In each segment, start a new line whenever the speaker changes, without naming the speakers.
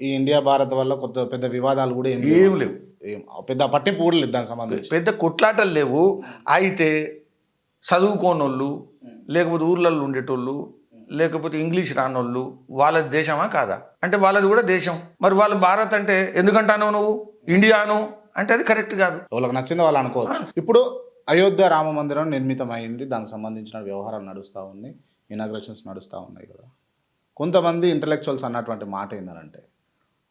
ఈ ఇండియా భారత్ వల్ల కొత్త పెద్ద వివాదాలు కూడా ఏం
ఏం లేవు.
ఏం పెద్ద పట్టింపు కూడా లేదు దానికి సంబంధించి.
పెద్ద కొట్లాటలు లేవు. అయితే చదువుకోనోళ్ళు లేకపోతే ఊర్లలో ఉండేటోళ్ళు లేకపోతే ఇంగ్లీష్ రానోళ్ళు వాళ్ళ దేశమా కాదా? అంటే వాళ్ళది కూడా దేశం. మరి వాళ్ళు భారత్ అంటే ఎందుకంటాను నువ్వు? ఇండియాను? అంటే అది కరెక్ట్ కాదు.
వాళ్ళకి నచ్చింది వాళ్ళు అనుకోవచ్చు. ఇప్పుడు అయోధ్య రామ మందిరం నిర్మితమైంది. దానికి సంబంధించిన వ్యవహారాలు నడుస్తూ ఉన్నాయి. ఇనాగ్రేషన్స్ నడుస్తూ ఉన్నాయి కదా. కొంతమంది ఇంటలెక్చువల్స్ అన్నటువంటి మాట ఏంటంటే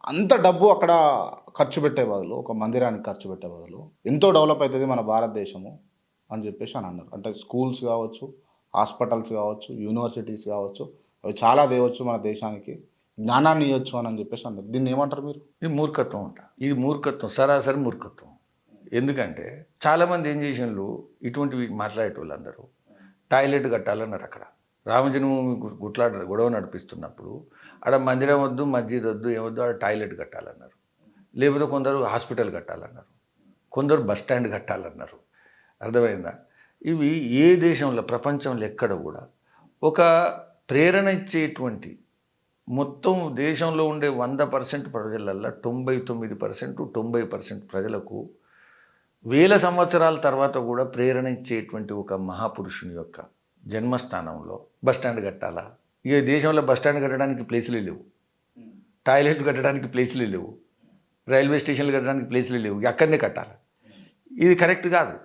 అంత డబ్బు అక్కడ ఖర్చు పెట్టే బదులు ఒక మందిరానికి ఖర్చు పెట్టే బదులు ఎంతో డెవలప్ అవుతుంది మన భారతదేశము అని చెప్పేసి అని అన్నారు. అంటే స్కూల్స్ కావచ్చు హాస్పిటల్స్ కావచ్చు యూనివర్సిటీస్ కావచ్చు అవి చాలా తేవచ్చు మన దేశానికి జ్ఞానాన్ని ఇవ్వచ్చు అని అని చెప్పేసి అన్నారు. దీన్ని ఏమంటారు మీరు?
ఇది మూర్ఖత్వం అంట. ఇది మూర్ఖత్వం సరాసరి మూర్ఖత్వం. ఎందుకంటే చాలామంది ఏం చేసినారు ఇటువంటివి మాట్లాడేటోళ్ళు అందరూ టాయిలెట్ కట్టాలన్నారు అక్కడ. రామజన్మభూమి గుట్లాడ గొడవ నడిపిస్తున్నప్పుడు ఆడ మందిరం వద్దు మస్జిద్ వద్దు ఏమొద్దు ఆడ టాయిలెట్ కట్టాలన్నారు. లేకపోతే కొందరు హాస్పిటల్ కట్టాలన్నారు. కొందరు బస్ స్టాండ్ కట్టాలన్నారు. అర్థమైందా? ఇవి ఏ దేశంలో ప్రపంచంలో ఎక్కడ కూడా ఒక ప్రేరణ ఇచ్చేటువంటి మొత్తం దేశంలో ఉండే వంద పర్సెంట్ ప్రజలల్లో తొంభై తొమ్మిది పర్సెంట్ తొంభై పర్సెంట్ ప్రజలకు వేల సంవత్సరాల తర్వాత కూడా ప్రేరణ ఇచ్చేటువంటి ఒక మహాపురుషుని యొక్క జన్మస్థానంలో బస్ స్టాండ్ కట్టాలా? ఇక దేశంలో బస్ స్టాండ్ కట్టడానికి ప్లేసులే లేవు. టాయిలెట్లు కట్టడానికి ప్లేసులే లేవు. రైల్వే స్టేషన్లు కట్టడానికి ప్లేసులే లేవు. ఎక్కడనే అక్కడనే కట్టాలి. ఇది కరెక్ట్ కాదు.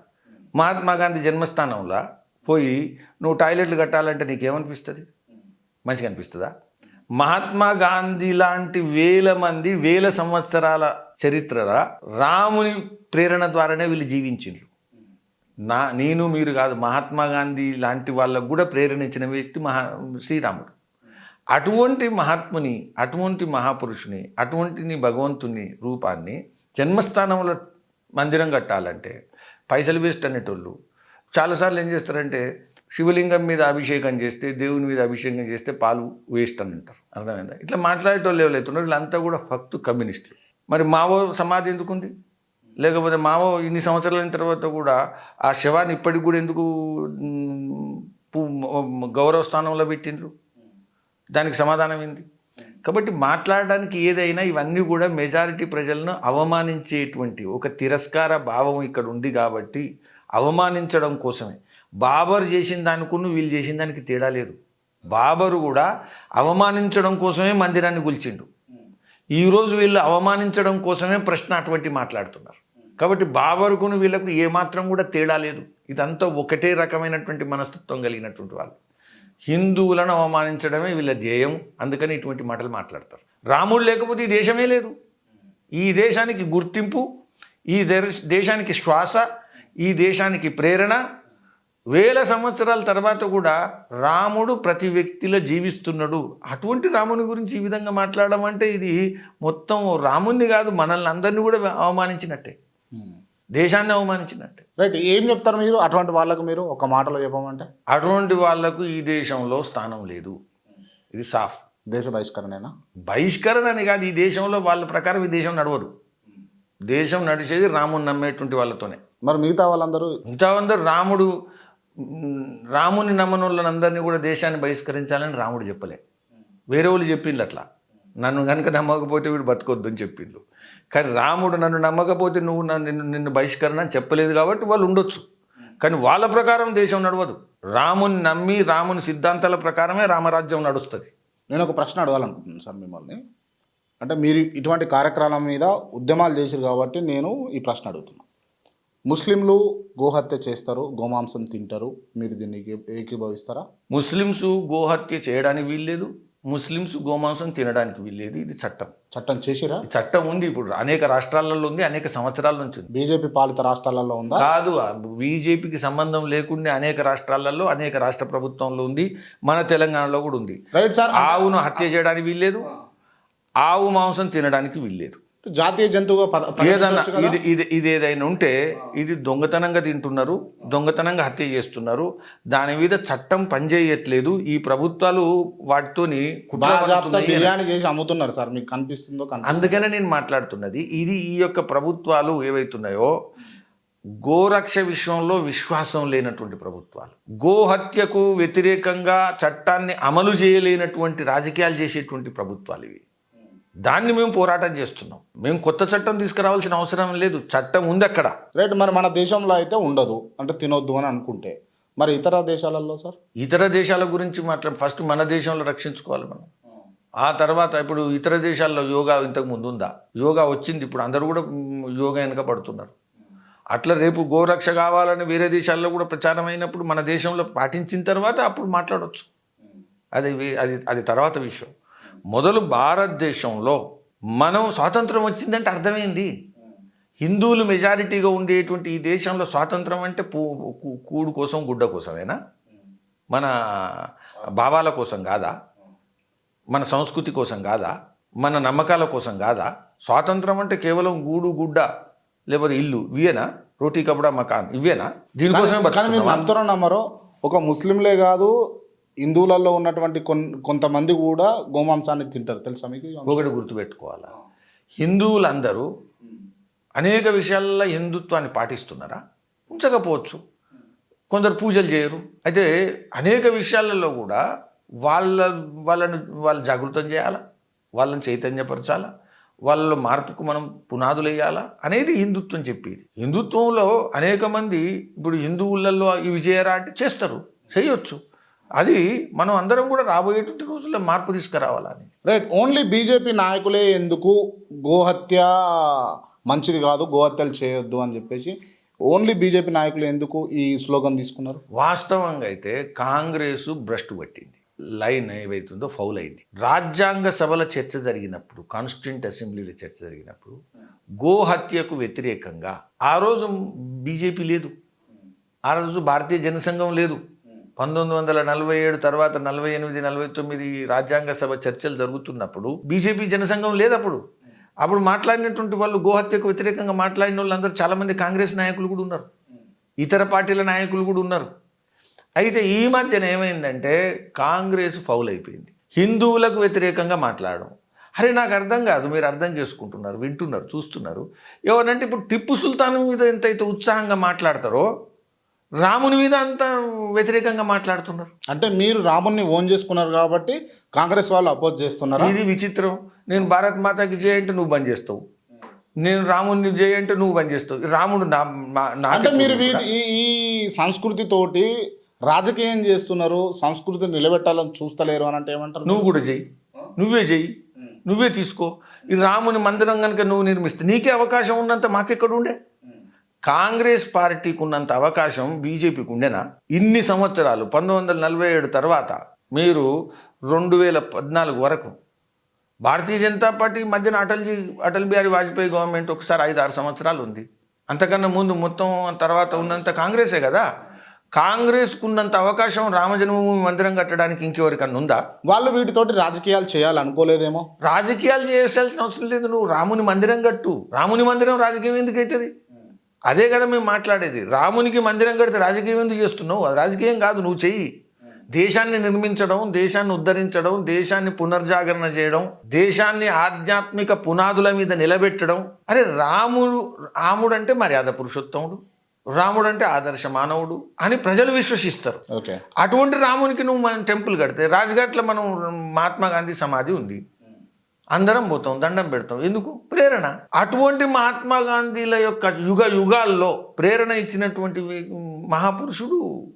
మహాత్మా గాంధీ జన్మస్థానంలో పోయి నువ్వు టాయిలెట్లు కట్టాలంటే నీకేమనిపిస్తుంది? మంచిగా అనిపిస్తుందా? మహాత్మా గాంధీ లాంటి వేల మంది వేల సంవత్సరాల చరిత్ర రాముని ప్రేరణ ద్వారానే వీళ్ళు జీవించిండ్రు. నా నేను మీరు కాదు మహాత్మా గాంధీ లాంటి వాళ్ళకు కూడా ప్రేరణించిన వ్యక్తి మహా శ్రీరాముడు. అటువంటి మహాత్ముని అటువంటి మహాపురుషుని అటువంటి నీ భగవంతుని రూపాన్ని జన్మస్థానంలో మందిరం కట్టాలంటే పైసలు వేస్ట్ అనేటోళ్ళు. చాలాసార్లు ఏం చేస్తారంటే శివలింగం మీద అభిషేకం చేస్తే దేవుని మీద అభిషేకం చేస్తే పాలు వేస్ట్ అని అంటారు. అర్థమైందా? ఇట్లా మాట్లాడేటోళ్ళు ఎవరైతున్నారు వీళ్ళంతా కూడా ఫక్తు కమ్యూనిస్టులు. మరి మావో సమాధి ఎందుకుంది? లేకపోతే మావో ఇన్ని సంవత్సరాల తర్వాత కూడా ఆ శవాన్ని ఇప్పటికి కూడా ఎందుకు గౌరవ స్థానంలో పెట్టిండ్రు? దానికి సమాధానం ఏంది కాబట్టి మాట్లాడడానికి ఏదైనా ఇవన్నీ కూడా మెజారిటీ ప్రజలను అవమానించేటువంటి ఒక తిరస్కార భావం ఇక్కడ ఉంది కాబట్టి అవమానించడం కోసమే. బాబర్ చేసిన దానికును వీళ్ళు చేసిన దానికి తేడా లేదు. బాబరు కూడా అవమానించడం కోసమే మందిరాన్ని కూల్చిండు ఈరోజు వీళ్ళు అవమానించడం కోసమే ప్రశ్న అటువంటి మాట్లాడుతున్నారు. కాబట్టి బాబరుకును వీళ్ళకు ఏమాత్రం కూడా తేడా లేదు. ఇదంతా ఒకటే రకమైనటువంటి మనస్తత్వం కలిగినటువంటి వాళ్ళు. హిందువులను అవమానించడమే వీళ్ళ ధ్యేయం. అందుకని ఇటువంటి మాటలు మాట్లాడతారు. రాముడు లేకపోతే ఈ దేశమే లేదు. ఈ దేశానికి గుర్తింపు ఈ దేశానికి శ్వాస ఈ దేశానికి ప్రేరణ. వేల సంవత్సరాల తర్వాత కూడా రాముడు ప్రతి వ్యక్తిలో జీవిస్తున్నాడు. అటువంటి రాముని గురించి ఈ విధంగా మాట్లాడడం అంటే ఇది మొత్తం రాముణ్ణి కాదు మనల్ని అందరినీ కూడా అవమానించినట్టే. దేశాన్ని అవమానించినట్టే.
రైట్ ఏం చెప్తారు మీరు? అటువంటి వాళ్ళకు మీరు ఒక మాటలో చెప్పమంటే?
అటువంటి వాళ్ళకు ఈ దేశంలో స్థానం లేదు. ఇది సాఫ్.
దేశ బహిష్కరణేనా?
బహిష్కరణ అని కాదు ఈ దేశంలో వాళ్ళ ప్రకారం ఈ దేశం నడవదు. దేశం నడిచేది రాముని నమ్మేటువంటి వాళ్ళతోనే.
మరి మిగతా వాళ్ళందరూ?
మిగతా అందరూ రాముడు రాముని నమ్మని వాళ్ళందరినీ కూడా దేశాన్ని బహిష్కరించాలని రాముడు చెప్పలే. వేరే వాళ్ళు చెప్పిండ్రు అట్లా. నన్ను కనుక నమ్మకపోతే వీడు బతకొద్దు అని చెప్పిండ్రు కానీ రాముడు నన్ను నమ్మకపోతే నువ్వు నన్ను నిన్ను నిన్ను బహిష్కరణ అని చెప్పలేదు కాబట్టి వాళ్ళు ఉండొచ్చు. కానీ వాళ్ళ ప్రకారం దేశం నడవదు. రాముని నమ్మి రాముని సిద్ధాంతాల ప్రకారమే రామరాజ్యం నడుస్తుంది.
నేను ఒక ప్రశ్న అడగాలనుకుంటున్నాను సార్ మిమ్మల్ని. అంటే మీరు ఇటువంటి కార్యక్రమాల మీద ఉద్యమాలు చేశారు కాబట్టి నేను ఈ ప్రశ్న అడుగుతున్నాను ముస్లింలు గోహత్య చేస్తారు గోమాంసం తింటారు. మీరు దీన్ని ఏకీ- ఏకీభవిస్తారా?
ముస్లిమ్స్ గోహత్య చేయడానికి వీల్లేదు. ముస్లిమ్స్ గోమాంసం తినడానికి వీల్లేదు ఇది చట్టం.
చట్టం చేసిరా?
చట్టం ఉంది ఇప్పుడు. అనేక రాష్ట్రాలలో ఉంది అనేక సంవత్సరాల నుంచి ఉంది.
బీజేపీ పాలిత రాష్ట్రాలలో ఉందా?
కాదు బీజేపీకి సంబంధం లేకుండా అనేక రాష్ట్రాలలో అనేక రాష్ట్ర ప్రభుత్వంలో ఉంది. మన తెలంగాణలో కూడా ఉంది.
Right sir.
ఆవును హత్య చేయడానికి వీల్లేదు. ఆవు మాంసం తినడానికి వీల్లేదు.
జాతీయ జంతువుగా
ఏదన్నా? ఇది ఇది ఇది ఏదైనా ఉంటే ఇది దొంగతనంగా తింటున్నారు దొంగతనంగా హత్య చేస్తున్నారు. దాని మీద చట్టం పనిచేయట్లేదు. ఈ ప్రభుత్వాలు వాటితోని.
బిర్యానీ చేసి అమ్ముతున్నారు సార్. మీకు కనిపిస్తుందో కనిపి
అందుకనే నేను మాట్లాడుతున్నది. ఇది ఈ యొక్క ప్రభుత్వాలు ఏవైతున్నాయో గోరక్ష విషయంలో విశ్వాసం లేనటువంటి ప్రభుత్వాలు. గోహత్యకు వ్యతిరేకంగా చట్టాన్ని అమలు చేయలేనటువంటి రాజకీయాలు చేసేటువంటి ప్రభుత్వాలు ఇవి. దాన్ని మేము పోరాటం చేస్తున్నాం. మేము కొత్త చట్టం తీసుకురావాల్సిన అవసరం లేదు. చట్టం ఉంది అక్కడ.
రైట్ మరి మన దేశంలో అయితే ఉండదు. అంటే తినొద్దు అని అనుకుంటే. మరి ఇతర దేశాలలో సార్?
ఇతర దేశాల గురించి మాట్లాడు ఫస్ట్ మన దేశంలో రక్షించుకోవాలి మనం. ఆ. తర్వాత ఇప్పుడు ఇతర దేశాల్లో యోగా ఇంతకు ముందు ఉందా? యోగా వచ్చింది. ఇప్పుడు అందరూ కూడా యోగా వెనక పడుతున్నారు. అట్లా రేపు గోరక్ష కావాలని వేరే దేశాల్లో కూడా ప్రచారం అయినప్పుడు మన దేశంలో పాటించిన తర్వాత అప్పుడు మాట్లాడవచ్చు అది అది అది తర్వాత విషయం. మొదలు భారతదేశంలో మనం స్వాతంత్రం వచ్చిందంటే అర్థమైంది. హిందువులు మెజారిటీగా ఉండేటువంటి ఈ దేశంలో స్వాతంత్రం అంటే పూ కూడు కోసం గుడ్డ కోసమేనా? మన భావాల కోసం కాదా? మన సంస్కృతి కోసం కాదా? మన నమ్మకాల కోసం కాదా? స్వాతంత్రం అంటే కేవలం గూడు గుడ్డ లేకపోతే ఇల్లు ఇవేనా? రోటీ కపడా మకాన్ ఇవేనా? దీనికోసమే
కానీ? నమ్ముతారో నమ్మరో. ఒక ముస్లింలే కాదు హిందువులలో ఉన్నటువంటి కొన్ కొంతమంది కూడా గోమాంసాన్ని తింటారు. తెలుసా మీకు
ఒకటి గుర్తుపెట్టుకోవాలా? హిందువులందరూ అనేక విషయాల్లో హిందుత్వాన్ని పాటిస్తున్నారా? ఉంచకపోవచ్చు. కొందరు పూజలు చేయరు. అయితే అనేక విషయాలలో కూడా వాళ్ళ వాళ్ళని వాళ్ళు జాగృతం చేయాలా? వాళ్ళని చైతన్యపరచాలా? వాళ్ళ మార్పుకు మనం పునాదులు వేయాలా అనేది హిందుత్వం చెప్పేది. హిందుత్వంలో అనేక మంది ఇప్పుడు హిందువులలో ఇవి చేయరా అంటే చేస్తారు. చేయొచ్చు. అది మనం అందరం కూడా రాబోయేటువంటి రోజుల్లో మార్పు తీసుకురావాలని.
రైట్ ఓన్లీ బీజేపీ నాయకులే ఎందుకు గోహత్య మంచిది కాదు గోహత్యలు చేయొద్దు అని చెప్పేసి ఓన్లీ బీజేపీ నాయకులు ఎందుకు ఈ స్లోగన్ తీసుకున్నారు?
వాస్తవంగా అయితే కాంగ్రెస్ భ్రష్టు పట్టింది. లైన్ ఏవైతుందో ఫౌల్ అయింది. రాజ్యాంగ సభల చర్చ జరిగినప్పుడు కాన్స్టిట్యూంట్ అసెంబ్లీలో చర్చ జరిగినప్పుడు గోహత్యకు వ్యతిరేకంగా ఆ రోజు బీజేపీ లేదు. ఆ రోజు భారతీయ జనసంఘం లేదు. పంతొమ్మిది వందల నలభై ఏడు తర్వాత నలభై ఎనిమిది నలభై తొమ్మిది రాజ్యాంగ సభ చర్చలు జరుగుతున్నప్పుడు బీజేపీ జనసంఘం లేదప్పుడు. అప్పుడు మాట్లాడినటువంటి వాళ్ళు గోహత్యకు వ్యతిరేకంగా మాట్లాడిన వాళ్ళందరూ చాలామంది కాంగ్రెస్ నాయకులు కూడా ఉన్నారు. ఇతర పార్టీల నాయకులు కూడా ఉన్నారు. అయితే ఈ మధ్యన ఏమైందంటే కాంగ్రెస్ ఫౌల్ అయిపోయింది. హిందువులకు వ్యతిరేకంగా మాట్లాడడం. అరే నాకు అర్థం కాదు మీరు అర్థం చేసుకుంటున్నారు వింటున్నారు చూస్తున్నారు. ఎవరంటే ఇప్పుడు టిప్పు సుల్తాన్ మీద ఎంతైతే ఉత్సాహంగా మాట్లాడతారో రాముని మీద అంత వ్యతిరేకంగా మాట్లాడుతున్నారు.
అంటే మీరు రాముని ఓన్ చేసుకున్నారు కాబట్టి కాంగ్రెస్ వాళ్ళు అపోజ్ చేస్తున్నారా?
ఇది విచిత్రం. నేను భారత్ మాతకి జయ అంటే నువ్వు బంద్ చేస్తావు. నేను రాముని జయ అంటే నువ్వు బంద్ చేస్తావు. రాముడు నా
అంటే మీరు ఈ సంస్కృతితోటి రాజకీయం చేస్తున్నారు సంస్కృతిని నిలబెట్టాలని చూస్తలేరు అని అంటే ఏమంటారు?
నువ్వు కూడా చెయ్యి నువ్వే చెయ్యి నువ్వే తీసుకో. ఈ రాముని మందిరం కనుక నువ్వు నిర్మిస్తే నీకే అవకాశం ఉన్నంత మాకెక్కడ ఉండే కాంగ్రెస్ పార్టీకి ఉన్నంత అవకాశం బీజేపీకి ఉండేనా ఇన్ని సంవత్సరాలు పంతొమ్మిది వందల నలభై ఏడు తర్వాత మీరు రెండు వేల పద్నాలుగు వరకు భారతీయ జనతా పార్టీ మధ్యన అటల్జీ అటల్ బిహారీ వాజ్పేయి గవర్నమెంట్ ఒకసారి ఐదు ఆరు సంవత్సరాలు ఉంది అంతకన్నా ముందు మొత్తం తర్వాత ఉన్నంత కాంగ్రెసే కదా. కాంగ్రెస్కు ఉన్నంత అవకాశం రామజన్మభూమి మందిరం కట్టడానికి ఇంకెవరికన్నా ఉందా?
వాళ్ళు వీటితోటి రాజకీయాలు చేయాలనుకోలేదేమో.
రాజకీయాలు చేయాల్సిన అవసరం లేదు నువ్వు. రాముని మందిరం కట్టు. రాముని మందిరం రాజకీయం ఎందుకు అవుతుంది అదే కదా మేము మాట్లాడేది. రామునికి మందిరం కడితే రాజకీయం ఎందుకు చేస్తున్నావు? అది రాజకీయం కాదు నువ్వు చెయ్యి. దేశాన్ని నిర్మించడం దేశాన్ని ఉద్ధరించడం దేశాన్ని పునర్జాగరణ చేయడం దేశాన్ని ఆధ్యాత్మిక పునాదుల మీద నిలబెట్టడం. అరే రాముడు రాముడు అంటే మర్యాద పురుషోత్తముడు. రాముడు అంటే ఆదర్శ మానవుడు అని ప్రజలు విశ్వసిస్తారు.
ఓకే.
అటువంటి రామునికి నువ్వు మన టెంపుల్ కడితే రాజ్ఘాట్లో మనం మహాత్మా గాంధీ సమాధి ఉంది. అందరం పోతాం దండం పెడతాం. ఎందుకు? ప్రేరణ. అటువంటి మహాత్మా గాంధీల యొక్క యుగ యుగాల్లో ప్రేరణ ఇచ్చినటువంటి మహాపురుషుడు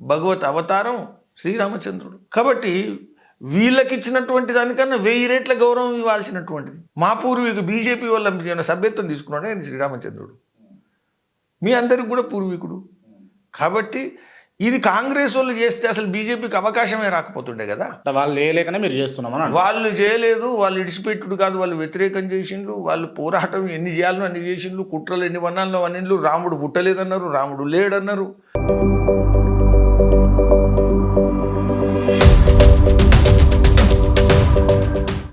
భగవత్ అవతారం శ్రీరామచంద్రుడు. కాబట్టి వీళ్ళకి ఇచ్చినటువంటి దానికన్నా వెయ్యి రేట్ల గౌరవం ఇవ్వాల్సినటువంటిది. మా పూర్వీకు బీజేపీ వల్ల సభ్యత్వం తీసుకున్నాడు? ఆయన శ్రీరామచంద్రుడు? మీ అందరికి కూడా పూర్వీకుడు. కాబట్టి ఇది కాంగ్రెస్ వాళ్ళు చేస్తే అసలు బీజేపీకి అవకాశమే రాకపోతుండే కదా
వాళ్ళు లేకనే మీరు చేస్తున్నామని అంటారు.
వాళ్ళు చేయలేదు వాళ్ళు ఇడిచిపెట్టుడు కాదు వాళ్ళు వ్యతిరేకం చేసిండ్రు వాళ్ళు పోరాటం ఎన్ని చేయాలో అన్ని చేసిండ్రు కుట్రలు ఎన్ని వన్నాల్లో అన్నిండ్లు రాముడు పుట్టలేదన్నారు రాముడు లేడన్నారు